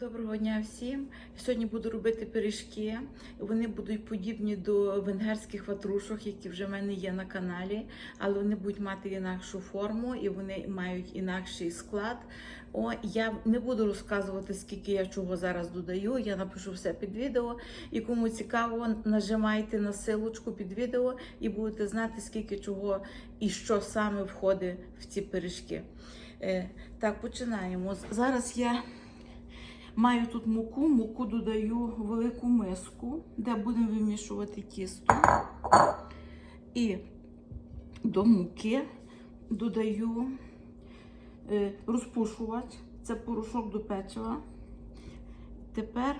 Доброго дня всім. Сьогодні буду робити пиріжки. Вони будуть подібні до венгерських ватрушок, які вже в мене є на каналі, але вони будуть мати інакшу форму і вони мають інакший склад. О, я не буду розказувати, скільки я чого зараз додаю. Я напишу все під відео. І кому цікаво, нажимайте на силочку під відео і будете знати, скільки чого і що саме входить в ці пиріжки. Е, так, починаємо. Зараз я. Маю тут муку, муку додаю в велику миску, де будемо вимішувати тісто. І до муки додаю е, розпушувач, це порошок до печива. Тепер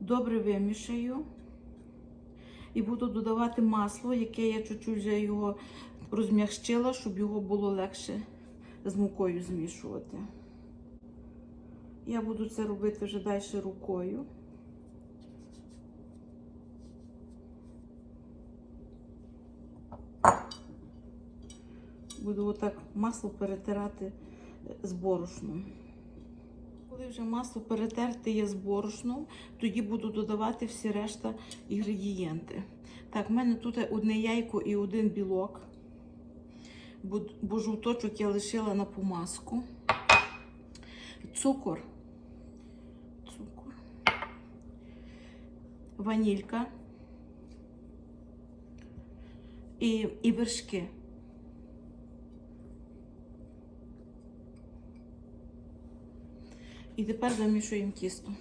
добре вимішаю і буду додавати масло, яке я чуть-чуть вже його розм'якшила, щоб його було легше з мукою змішувати. Я буду це робити вже далі рукою. Буду отак масло перетирати з борошном. Коли вже масло перетерте є з борошном, тоді буду додавати всі решта інгредієнти. Так, в мене тут одне яйко і один білок, бо, жовточок я лишила на помазку. Цукор. Ванілька. І, і вершки. І тепер замішуємо тісто.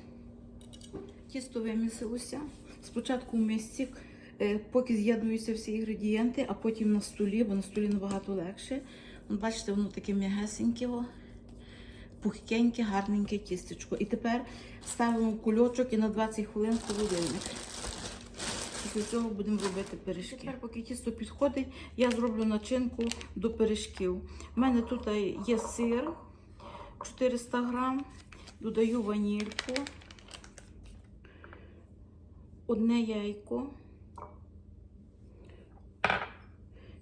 Тісто вимісилося. Спочатку в мисці, е, поки з'єднуються всі інгредієнти, а потім на столі, бо на столі набагато легше. Бачите, воно таке м'ягесеньке, пухкеньке, гарненьке тістечко. І тепер ставимо кульочок і на 20 хвилин в холодильник. Після цього будемо робити пиріжки. Тепер, поки тісто підходить, я зроблю начинку до пиріжків. У мене тут є сир 400 грам, додаю ванільку, одне яйко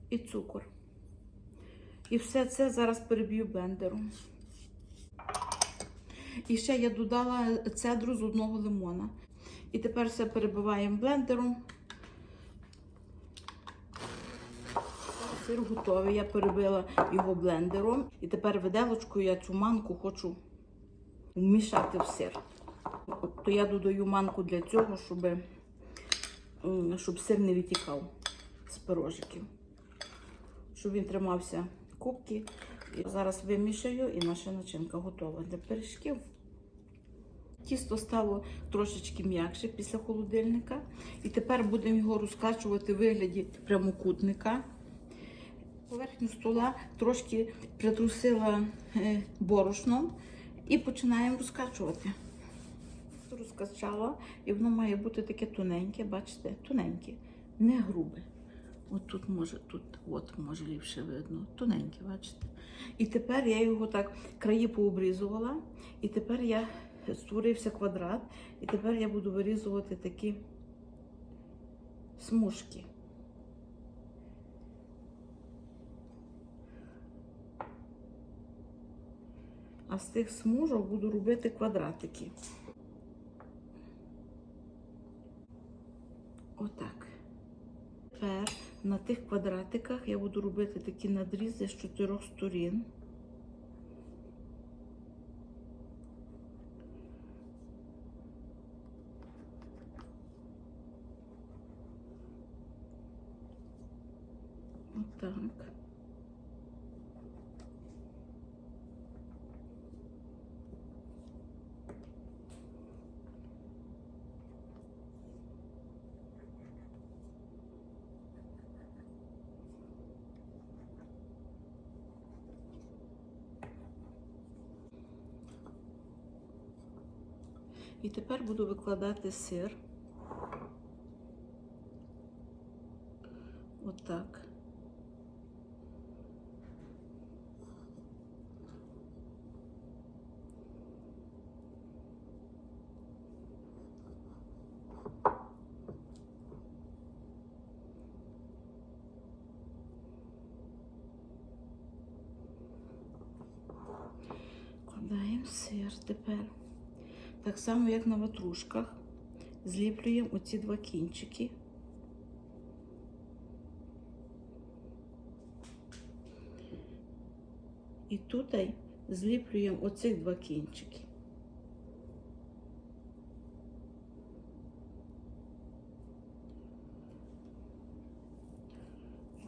і цукор. І все це зараз переб'ю блендером. І ще я додала цедру з одного лимона. І тепер все перебиваємо блендером. Сир готовий. Я перебила його блендером. І тепер виделочкою я цю манку хочу вмішати в сир. То я додаю манку для цього, щоб, щоб сир не витікав з пирожиків. Щоб він тримався кубки. Зараз вимішаю і наша начинка готова для пиріжків. Тісто стало трошечки м'якше після холодильника. І тепер будемо його розкачувати в вигляді прямокутника. Поверхню стола трошки притрусила е, борошном і починаємо розкачувати. Розкачала, і воно має бути таке тоненьке, бачите, тоненьке, не грубе. От тут може, тут, от може ліпше видно, тоненьке, бачите. І тепер я його так краї пообрізувала, і тепер я створився квадрат, і тепер я буду вирізувати такі смужки. А з тих смужок буду робити квадратики. Отак. Тепер на тих квадратиках я буду робити такі надрізи з чотирьох сторін. Отак. І тепер буду викладати сир. Отак. Вкладаємо сир тепер. Так само, як на ватрушках, зліплюємо оці два кінчики. І тут зліплюємо оцих два кінчики.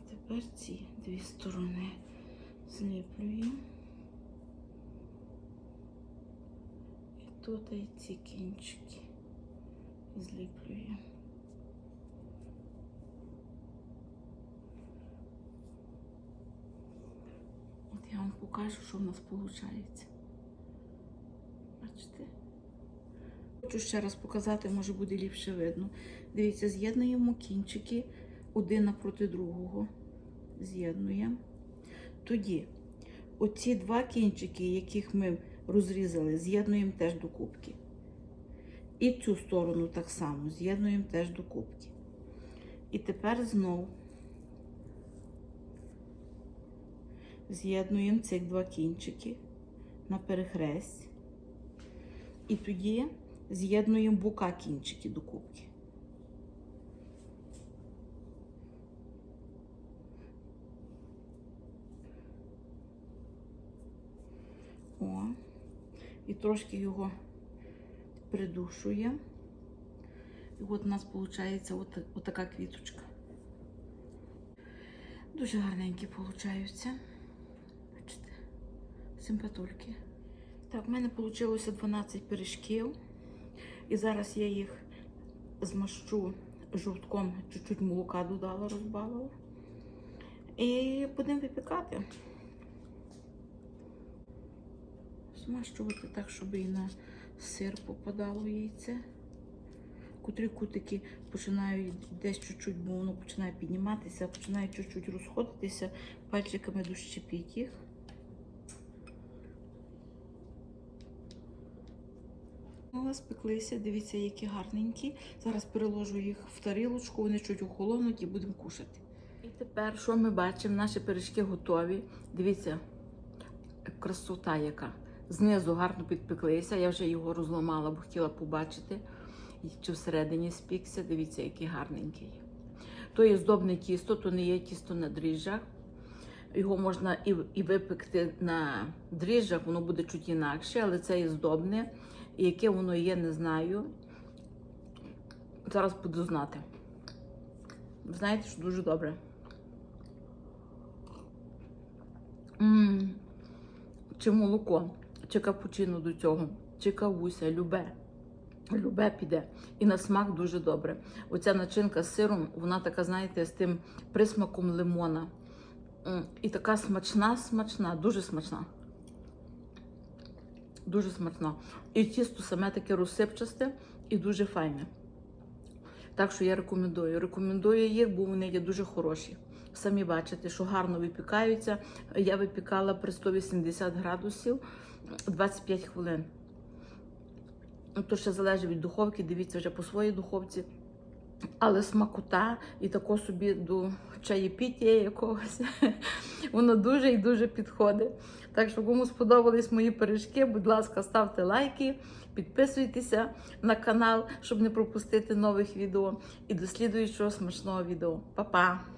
Тепер ці дві сторони зліплюємо. І тут ці кінчики зліплюємо. От я вам покажу, що в нас виходить. Бачите? Хочу ще раз показати, може буде ліпше видно. Дивіться, з'єднуємо кінчики один напроти другого. З'єднуємо. Тоді оці два кінчики, яких ми розрізали, з'єднуємо теж до кубки. І цю сторону так само з'єднуємо теж до кубки. І тепер знову з'єднуємо цих два кінчики на перехресть. І тоді з'єднуємо бока кінчики до кубки. О, і трошки його придушуємо. І от у нас виходить от, отака квіточка. Дуже гарненькі получаються. Бачите, симпатульки. Так, в мене вийшло 12 пиріжків. І зараз я їх змащу жовтком, чуть-чуть молока додала, розбавила. І будемо випікати. Змащувати так, щоб і на сир попадало яйце. Котрі кутики починають десь чуть-чуть, бо воно починає підніматися, починає чуть-чуть розходитися, пальчиками дощепіть їх. У нас пеклися, дивіться, які гарненькі. Зараз переложу їх в тарілочку, вони чуть охолонуть і будемо кушати. І тепер, що ми бачимо? Наші пиріжки готові. Дивіться, красота яка. Знизу гарно підпеклися. Я вже його розламала, бо хотіла побачити, чи всередині спікся. Дивіться, який гарненький. То є здобне тісто, то не є тісто на дріжджах. Його можна і, і випекти на дріжджах, воно буде чуть інакше, але це є здобне. Яке воно є, не знаю. Зараз буду знати. Ви знаєте, що дуже добре. М-м-м. Чи молоко, чи капучино до цього, чи кавуся, любе. Любе піде. І на смак дуже добре. Оця начинка з сиром, вона така, знаєте, з тим присмаком лимона. І така смачна, смачна, дуже смачна. Дуже смачна. І тісто саме таке розсипчасте і дуже файне. Так що я рекомендую. Рекомендую їх, бо вони є дуже хороші. Самі бачите, що гарно випікаються. Я випікала при 180 градусів 25 хвилин. Ну, То ще залежить від духовки, дивіться вже по своїй духовці. Але смакота і тако собі до чаєпіття якогось. Воно дуже і дуже підходить. Так що, кому сподобались мої пиріжки, будь ласка, ставте лайки, підписуйтеся на канал, щоб не пропустити нових відео. І до слідуючого смачного відео. Па-па!